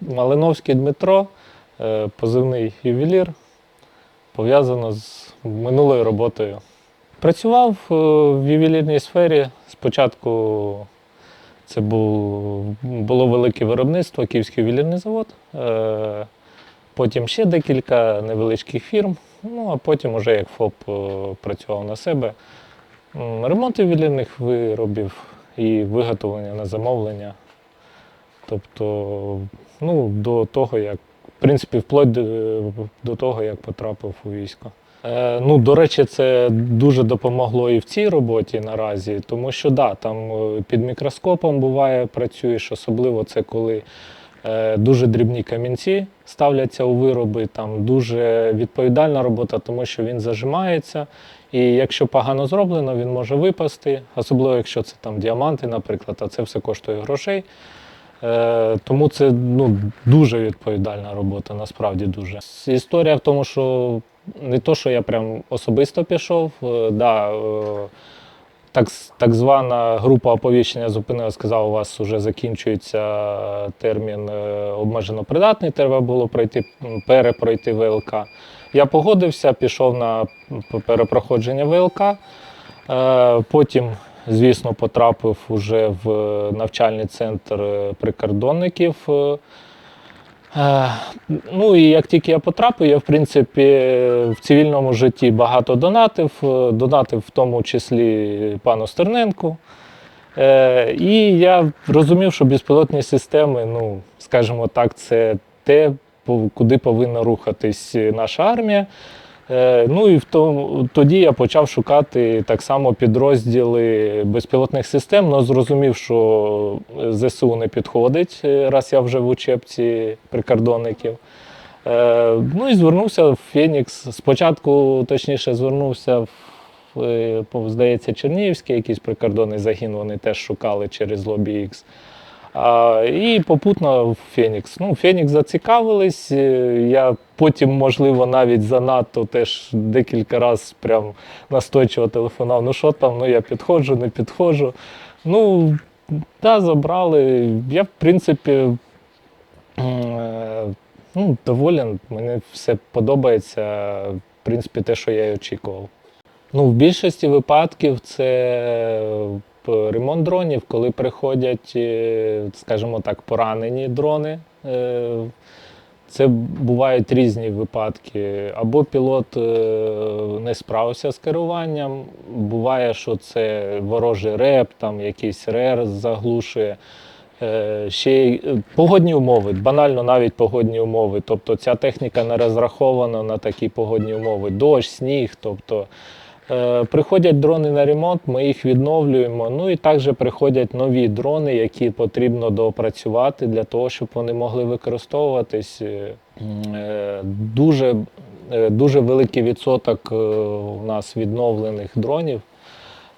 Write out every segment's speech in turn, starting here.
Малиновський Дмитро, е, позивний ювелір, пов'язано з минулою роботою. Працював е, в ювелірній сфері. Спочатку це було велике виробництво, Київський ювелірний завод. Е, Потім ще декілька невеличких фірм. Ну а потім, уже як ФОП працював на себе. Ремонт ювелірних виробів і виготовлення на замовлення. Тобто, ну, до того, як, в принципі, вплоть до, того, як потрапив у військо. Е, ну, до речі, це дуже допомогло і в цій роботі наразі, тому що да, там е, під мікроскопом буває, працюєш, особливо це коли е, дуже дрібні камінці ставляться у вироби. Там дуже відповідальна робота, тому що він зажимається. І якщо погано зроблено, він може випасти, особливо якщо це там діаманти, наприклад, а це все коштує грошей. Е, тому це ну, дуже відповідальна робота, насправді дуже. Історія в тому, що не то, що я прям особисто пішов, е, да, е, так, так звана група оповіщення зупинила, сказала, у вас вже закінчується термін обмежено придатний, треба було пройти, перепройти ВЛК. Я погодився, пішов на перепроходження ВЛК. Потім, звісно, потрапив уже в навчальний центр е, прикордонників. Е, е, Ну і як тільки я потрапив, я в принципі в цивільному житті багато донатив, е, донатив в тому числі пану Стерненку. Е, І я розумів, що безпілотні системи, ну, скажімо так, це те, куди повинна рухатись наша армія. Е, Ну і в тому, тоді я почав шукати так само підрозділи безпілотних систем, але зрозумів, що ЗСУ не підходить, е, раз я вже в учебці прикордонників. Е, Ну і звернувся в Фенікс. Спочатку, точніше, звернувся в, здається, Чернігівський якийсь прикордонний загін, вони теж шукали через Lobby X. І попутно Фенікс. Ну, Фенікс зацікавились. е, Я потім, можливо, навіть занадто теж декілька разів прям настойчиво телефонував. Ну що там, ну я підходжу, не підходжу. Ну, та, забрали. Я, в принципі, е, ну, доволен. Мені все подобається. В принципі, те, що я й очікував. Ну, в більшості випадків це ремонт дронів, коли приходять, е, скажімо так, поранені дрони. Е, Це бувають різні випадки. Або пілот е, не справився з керуванням. Буває, що це ворожий реп, там якийсь рер заглушує. Ще погодні умови, банально навіть погодні умови. Тобто ця техніка не розрахована на такі погодні умови. Дощ, сніг. Тобто приходять дрони на ремонт, ми їх відновлюємо. Ну і також приходять нові дрони, які потрібно доопрацювати для того, щоб вони могли використовуватись. Е, е, Дуже, е, дуже великий відсоток е, у нас відновлених дронів.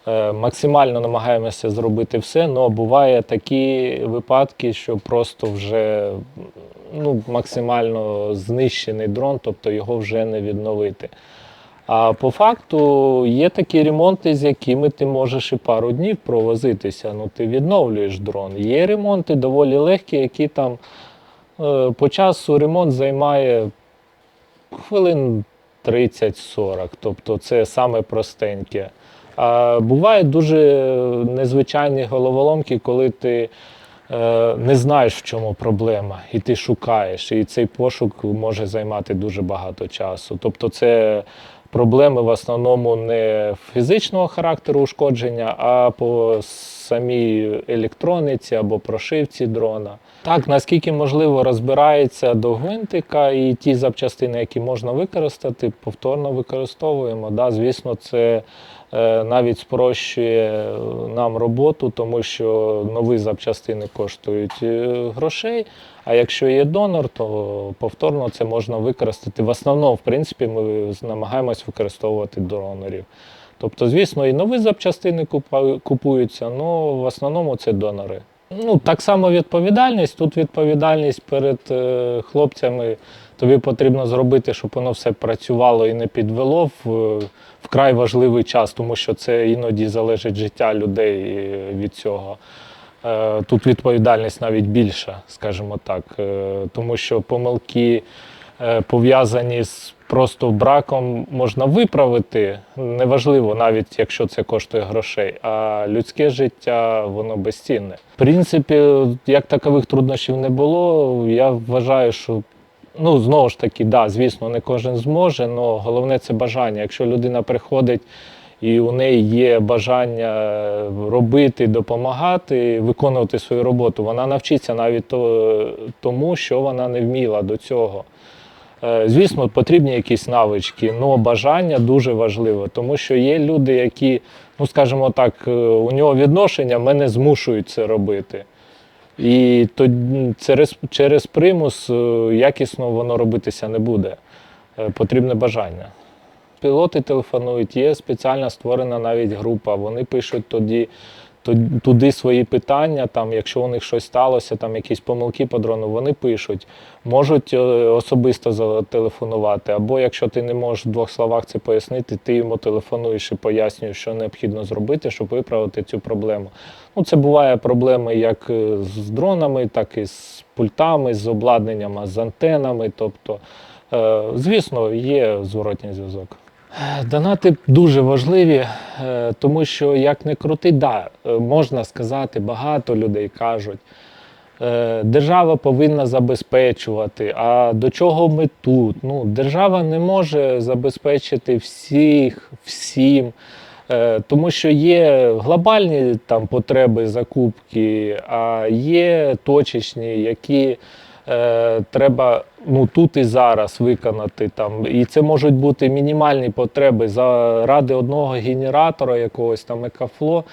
Е, Максимально намагаємося зробити все, але буває такі випадки, що просто вже ну, максимально знищений дрон, тобто його вже не відновити. А по факту є такі ремонти, з якими ти можеш і пару днів провозитися. Ну, ти відновлюєш дрон. Є ремонти доволі легкі, які там е, по часу ремонт займає хвилин 30-40. Тобто це саме простеньке. А бувають дуже незвичайні головоломки, коли ти е, не знаєш, в чому проблема, і ти шукаєш. І цей пошук може займати дуже багато часу. Тобто, це проблеми в основному не фізичного характеру ушкодження, а по самій електрониці або прошивці дрона. Так, наскільки можливо розбирається до гвинтика і ті запчастини, які можна використати, повторно використовуємо. Да, звісно, це е, навіть спрощує нам роботу, тому що нові запчастини коштують е, грошей. А якщо є донор, то повторно це можна використати. В основному, в принципі, ми намагаємось використовувати донорів. Тобто, звісно, і нові запчастини купуються, але в основному це донори. Ну, так само відповідальність. Тут відповідальність перед е, хлопцями. Тобі потрібно зробити, щоб воно все працювало і не підвело в вкрай важливий час, тому що це іноді залежить життя людей е, від цього. Е, Тут відповідальність навіть більша, скажімо так, Е, тому що помилки е, пов'язані з просто браком можна виправити. Неважливо, навіть якщо це коштує грошей. А людське життя воно безцінне. В принципі, як такових труднощів не було, я вважаю, що ну знову ж таки, да, звісно, не кожен зможе, але головне це бажання. Якщо людина приходить і у неї є бажання робити, допомагати, виконувати свою роботу, вона навчиться навіть то- тому, що вона не вміла до цього. Е, Звісно, потрібні якісь навички, але бажання дуже важливо, тому що є люди, які, ну скажімо так, е, у нього відношення мене змушують це робити. І то через, через примус е, якісно воно робитися не буде. Потрібне бажання. Пілоти телефонують, є спеціально створена навіть група. Вони пишуть тоді, то- туди свої питання, там, якщо у них щось сталося, там якісь помилки по дрону, вони пишуть, можуть е, особисто зателефонувати. Або якщо ти не можеш в двох словах це пояснити, ти йому телефонуєш і пояснюєш, що необхідно зробити, щоб виправити цю проблему. Ну, це буває проблеми як е, з дронами, так і з пультами, з обладнанням, а з антенами. Тобто, е, звісно, є зворотній зв'язок. Донати дуже важливі, е, тому що як не крути, да, е, можна сказати, багато людей кажуть. е, Держава повинна забезпечувати. А до чого ми тут? Ну, держава не може забезпечити всіх, всім, тому що є глобальні там потреби закупки, а є точечні, які е, треба ну, тут і зараз виконати. Там. І це можуть бути мінімальні потреби. Заради одного генератора якогось там екафло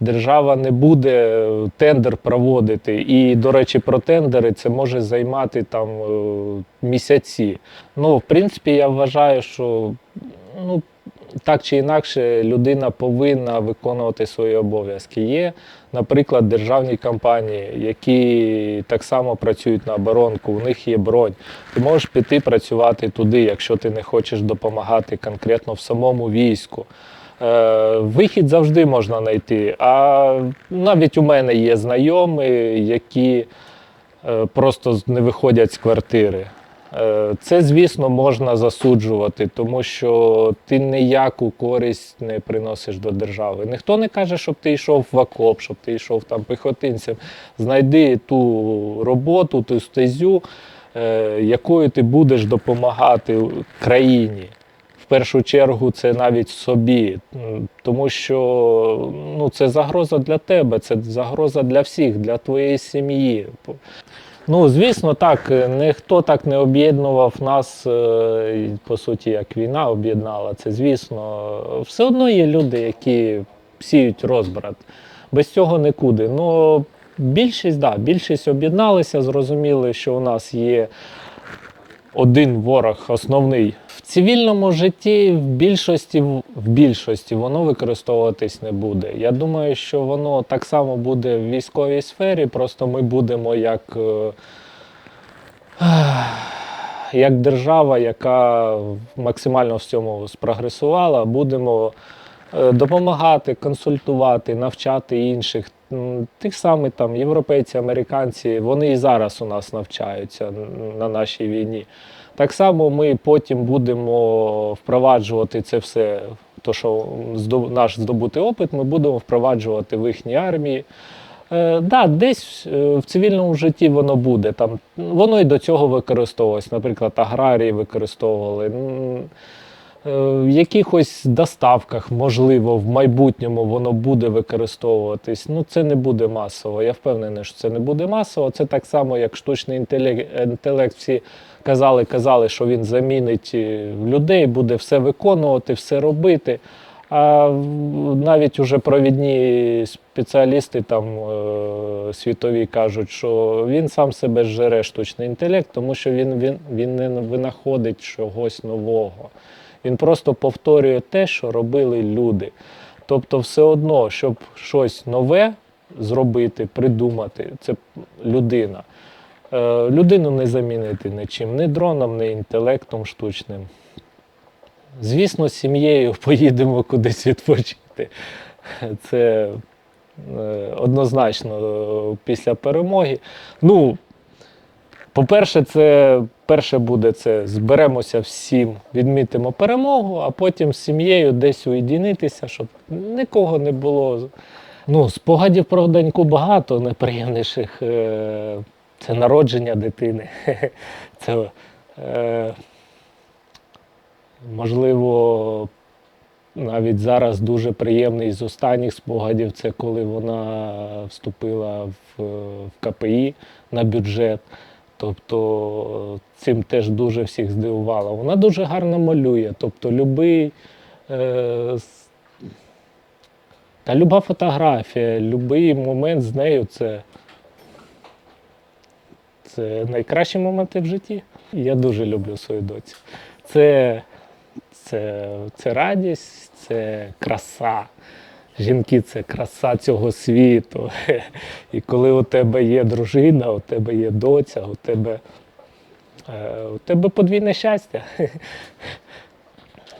держава не буде е, тендер проводити. І, до речі, про тендери це може займати там е, місяці. Ну, в принципі, я вважаю, що ну, так чи інакше людина повинна виконувати свої обов'язки. Є, наприклад, державні компанії, які так само працюють на оборонку, у них є бронь. Ти можеш піти працювати туди, якщо ти не хочеш допомагати конкретно в самому війську. Е, Вихід завжди можна знайти. А навіть у мене є знайомі, які е, просто не виходять з квартири. Е, Це, звісно, можна засуджувати, тому що ти ніяку користь не приносиш до держави. Ніхто не каже, щоб ти йшов в окоп, щоб ти йшов там піхотинцем. Знайди ту роботу, ту стезю, е, якою ти будеш допомагати країні. В першу чергу це навіть собі, тому що ну, це загроза для тебе, це загроза для всіх, для твоєї сім'ї. Ну, звісно, так, е, ніхто так не об'єднував нас, е, по суті, як війна об'єднала. Це звісно. Все одно є люди, які сіють розбрат. Без цього нікуди. Ну, більшість, да, більшість об'єдналися, зрозуміли, що у нас є один ворог основний. В цивільному житті в більшості, в більшості воно використовуватись не буде. Я думаю, що воно так само буде в військовій сфері, просто ми будемо як, е, як держава, яка максимально в цьому спрогресувала, будемо допомагати, консультувати, навчати інших. Тих самих там європейці, американці, вони і зараз у нас навчаються на нашій війні. Так само ми потім будемо впроваджувати це все, то що наш здобутий опит, ми будемо впроваджувати в їхній армії. Е, да, десь е, в цивільному житті воно буде. Там, воно і до цього використовувалось. Наприклад, аграрії використовували. Е, В якихось доставках, можливо, в майбутньому воно буде використовуватись. Ну, це не буде масово. Я впевнений, що це не буде масово. Це так само, як штучний інтелект, інтелект всі казали, казали, що він замінить е, людей, буде все виконувати, все робити. А навіть уже провідні спеціалісти там е, світові кажуть, що він сам себе жере штучний інтелект, тому що він, він, він не винаходить чогось нового. Він просто повторює те, що робили люди. Тобто, все одно, щоб щось нове зробити, придумати, це людина. Е, Людину не замінити нічим, ні дроном, ні інтелектом штучним. Звісно, з сім'єю поїдемо кудись відпочити. Це е, однозначно е, після перемоги. Ну, по-перше, це перше буде це зберемося всім, відмітимо перемогу, а потім з сім'єю десь уєдинитися, щоб нікого не було. Ну, спогадів про доньку багато неприємніших. Е, Це народження дитини. Це, е, можливо, навіть зараз дуже приємний з останніх спогадів це коли вона вступила в, в КПІ на бюджет. Тобто цим теж дуже всіх здивувала. Вона дуже гарно малює. Тобто, любий, е, та люба фотографія, будь-який момент з нею це, це найкращі моменти в житті. Я дуже люблю свою доцю. Це, це, це радість, це краса. Жінки це краса цього світу. І коли у тебе є дружина, у тебе є доця, у тебе, е, у тебе подвійне щастя.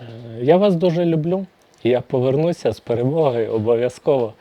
Е, Я вас дуже люблю. Я повернуся з перемогою обов'язково.